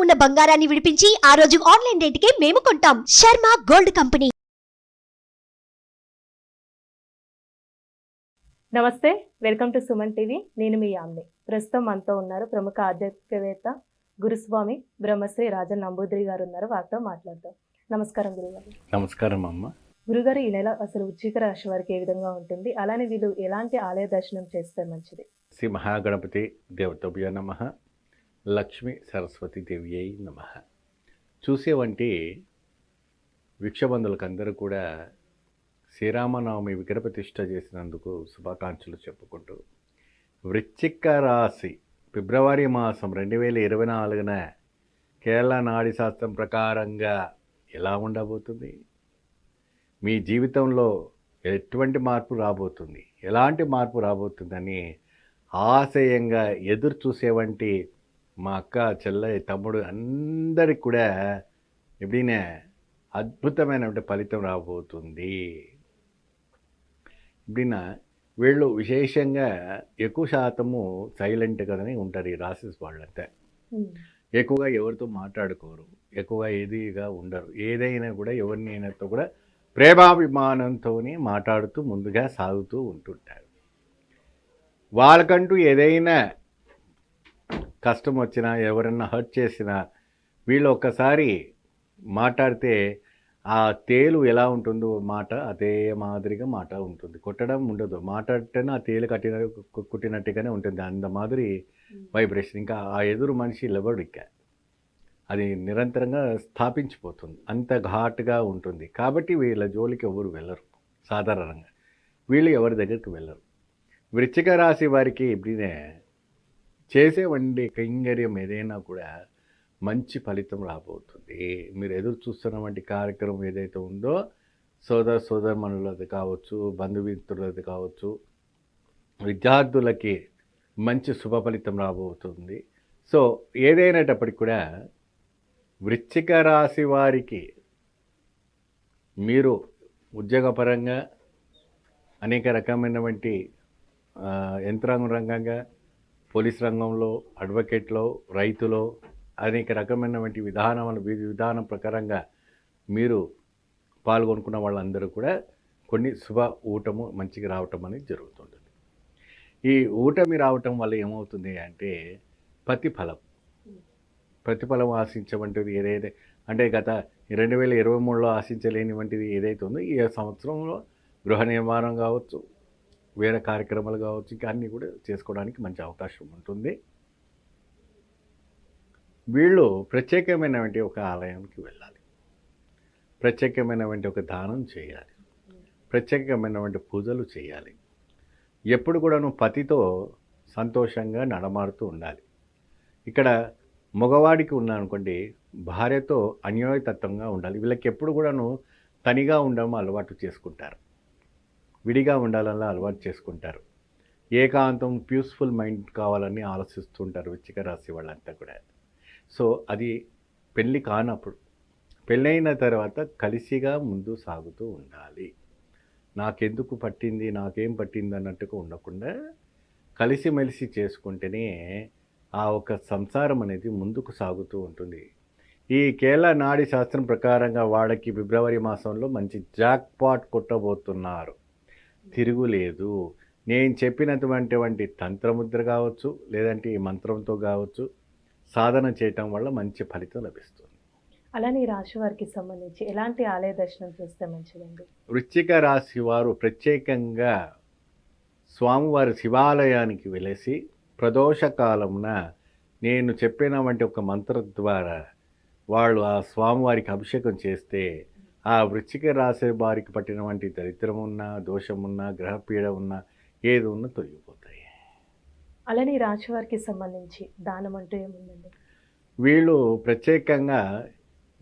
ఉన్న బంగారాన్ని విడిపించి ఆ రోజు ఆన్లైన్ రేటుకే మేము కొంటాం. Sharma gold company. నమస్తే వెల్కమ్ టు సుమన్ టీవీ. నేను మీ యామ్ని. ప్రస్తుతం మనతో ఉన్నారు ప్రముఖ ఆధ్యాత్మికవేత్త గురుస్వామి బ్రహ్మశ్రీ రాజన్ నంబూద్రి గారు ఉన్నారు. వారితో మాట్లాడదాం. నమస్కారం గురుగారు. నమస్కారం అమ్మ. గురుగారు ఈ నెల అసలు వృశ్చిక రాశి వారికి ఏ విధంగా ఉంటుంది? అలానే వీళ్ళు ఎలాంటి ఆలయ దర్శనం చేస్తే మంచిది? శ్రీ మహాగణపతి దేవతభ్య నమ. లక్ష్మి సరస్వతి దేవి అయి నమ. చూసేవంటి వీక్షబంధులకు అందరూ కూడా శ్రీరామనవమి విగ్రహప్రతిష్ఠ చేసినందుకు శుభాకాంక్షలు చెప్పుకుంటూ వృశ్చిక రాశి ఫిబ్రవరి మాసం రెండు వేల ఇరవై నాలుగున కేరళ నాడి శాస్త్రం ప్రకారంగా ఎలా ఉండబోతుంది? మీ జీవితంలో ఎటువంటి మార్పు రాబోతుంది? ఎలాంటి మార్పు రాబోతుందని ఆశయంగా ఎదురు చూసేవంటి మా అక్క చెల్లె తమ్ముడు అందరికి కూడా ఎప్పుడైనా అద్భుతమైనటువంటి ఫలితం రాబోతుంది. ఎప్పుడైనా వీళ్ళు విశేషంగా ఎక్కువ శాతము సైలెంట్గానే ఉంటారు ఈ రాసెస్ వాళ్ళంతా. ఎక్కువగా ఎవరితో మాట్లాడుకోరు. ఎక్కువగా ఏదిగా ఉండరు. ఏదైనా కూడా ఎవరినైనాతో కూడా ప్రేమాభిమానంతో మాట్లాడుతూ ముందుగా సాగుతూ ఉంటుంటారు. వాళ్ళకంటూ ఏదైనా కష్టం వచ్చినా ఎవరన్నా హర్ట్ చేసినా వీళ్ళు ఒక్కసారి మాట్లాడితే ఆ తేలు ఎలా ఉంటుందో మాట అదే మాదిరిగా మాట ఉంటుంది. కొట్టడం ఉండదు. మాట్లాడితేనే ఆ తేలు కట్టిన కుట్టినట్టుగానే ఉంటుంది. అంత మాదిరి వైబ్రేషన్. ఇంకా ఆ ఎదురు మనిషి లెవడు ఇక అది నిరంతరంగా స్థాపించిపోతుంది. అంత ఘాటుగా ఉంటుంది. కాబట్టి వీళ్ళ జోలికి ఎవరు వెళ్ళరు. సాధారణంగా వీళ్ళు ఎవరి దగ్గరికి వెళ్ళరు. వృశ్చిక రాశి వారికి ఇప్పుడే చేసే వండే కైంగర్యం ఏదైనా కూడా మంచి ఫలితం రాబోతుంది. మీరు ఎదురు చూస్తున్న వంటి కార్యక్రమం ఏదైతే ఉందో సోదర సోదరమణులది కావచ్చు బంధుమిత్రులది కావచ్చు విద్యార్థులకి మంచి శుభ ఫలితం రాబోతుంది. సో ఏదైనప్పటికీ కూడా వృశ్చిక రాశి వారికి మీరు ఉద్యోగపరంగా అనేక రకమైనటువంటి యంత్రాంగ రంగంగా పోలీస్ రంగంలో అడ్వకేట్లో రైతులో అనేక రకమైనటువంటి విధానం విధానం ప్రకారంగా మీరు పాల్గొనుకున్న వాళ్ళందరూ కూడా కొన్ని శుభ ఊటము మంచిగా రావటం అనేది జరుగుతుంటుంది. ఈ ఊటమి రావటం వల్ల ఏమవుతుంది అంటే ప్రతిఫలం. ప్రతిఫలం ఆశించవంటిది ఏదైతే అంటే గత రెండు వేల ఇరవై మూడులో ఆశించలేని వంటిది ఏదైతే ఉందో ఈ సంవత్సరంలో గృహ నిర్మాణం కావచ్చు వేరే కార్యక్రమాలు కావచ్చు ఇంకా అన్నీ కూడా చేసుకోవడానికి మంచి అవకాశం ఉంటుంది. వీళ్ళు ప్రత్యేకమైనటువంటి ఒక ఆలయానికి వెళ్ళాలి. ప్రత్యేకమైనటువంటి ఒక దానం చేయాలి. ప్రత్యేకమైనటువంటి పూజలు చేయాలి. ఎప్పుడు కూడాను పతితో సంతోషంగా నడమాడుతూ ఉండాలి. ఇక్కడ మగవాడికి ఉన్నానుకోండి భార్యతో అన్యోయతత్వంగా ఉండాలి. వీళ్ళకి ఎప్పుడు కూడాను తనిగా ఉండడం అలవాటు చేసుకుంటారు. విడిగా ఉండాలని అలవాటు చేసుకుంటారు. ఏకాంతం పీస్ఫుల్ మైండ్ కావాలని ఆలోచిస్తుంటారు వృచ్చిక రాశి వాళ్ళంతా కూడా. సో అది పెళ్ళి కానప్పుడు పెళ్ళైన తర్వాత కలిసిగా ముందు సాగుతూ ఉండాలి. నాకెందుకు పట్టింది నాకేం పట్టింది అన్నట్టుగా ఉండకుండా కలిసిమెలిసి చేసుకుంటేనే ఆ ఒక సంసారం అనేది ముందుకు సాగుతూ ఉంటుంది. ఈ కేరళ నాడి శాస్త్రం ప్రకారంగా వాళ్ళకి ఫిబ్రవరి మాసంలో మంచి జాక్ పాట్ కొట్టబోతున్నారు. తిరుగులేదు. నేను చెప్పినటువంటి తంత్రముద్ర కావచ్చు లేదంటే ఈ మంత్రంతో కావచ్చు సాధన చేయటం వల్ల మంచి ఫలితం లభిస్తుంది. అలానే ఈ రాశి వారికి సంబంధించి ఎలాంటి ఆలయ దర్శనం చేస్తే మంచిదండి? వృశ్చిక రాశి వారు ప్రత్యేకంగా స్వామివారి శివాలయానికి వెలసి ప్రదోష కాలమున నేను చెప్పిన వంటి ఒక మంత్రం ద్వారా వాళ్ళు ఆ స్వామివారికి అభిషేకం చేస్తే ఆ వృశ్చిక రాశి వారికి పట్టిన వంటి దరిద్రం ఉన్నా దోషం ఉన్నా గ్రహపీడ ఉన్నా ఏది ఉన్నా తొలగిపోతాయి. అలానే ఈ రాశి వారికి సంబంధించి దానం అంటూ ఏముందండి? వీళ్ళు ప్రత్యేకంగా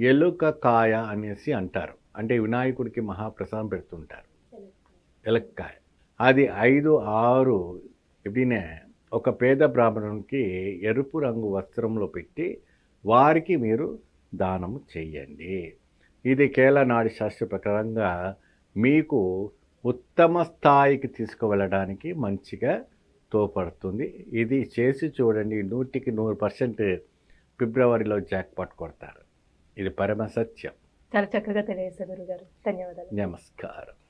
ఎలుక కాయ అనేసి అంటారు. అంటే వినాయకుడికి మహాప్రసాదం పెడుతుంటారు. ఎలక్కాయ. అది ఐదు ఆరు ఎప్పుడైనా ఒక పేద బ్రాహ్మణునికి ఎరుపు రంగు వస్త్రంలో పెట్టి వారికి మీరు దానము చెయ్యండి. ఇది కేరళ నాడి శాస్త్ర ప్రకారంగా మీకు ఉత్తమ స్థాయికి తీసుకువెళ్ళడానికి మంచిగా తోపడుతుంది ఇది చేసి చూడండి నూటికి నూరు పర్సెంట్ ఫిబ్రవరిలో జాక్పాట్ కొడతారు. ఇది పరమ సత్యం. చాలా చక్కగా తెలియజేశారు గురుగారు. ధన్యవాదాలు. నమస్కారం.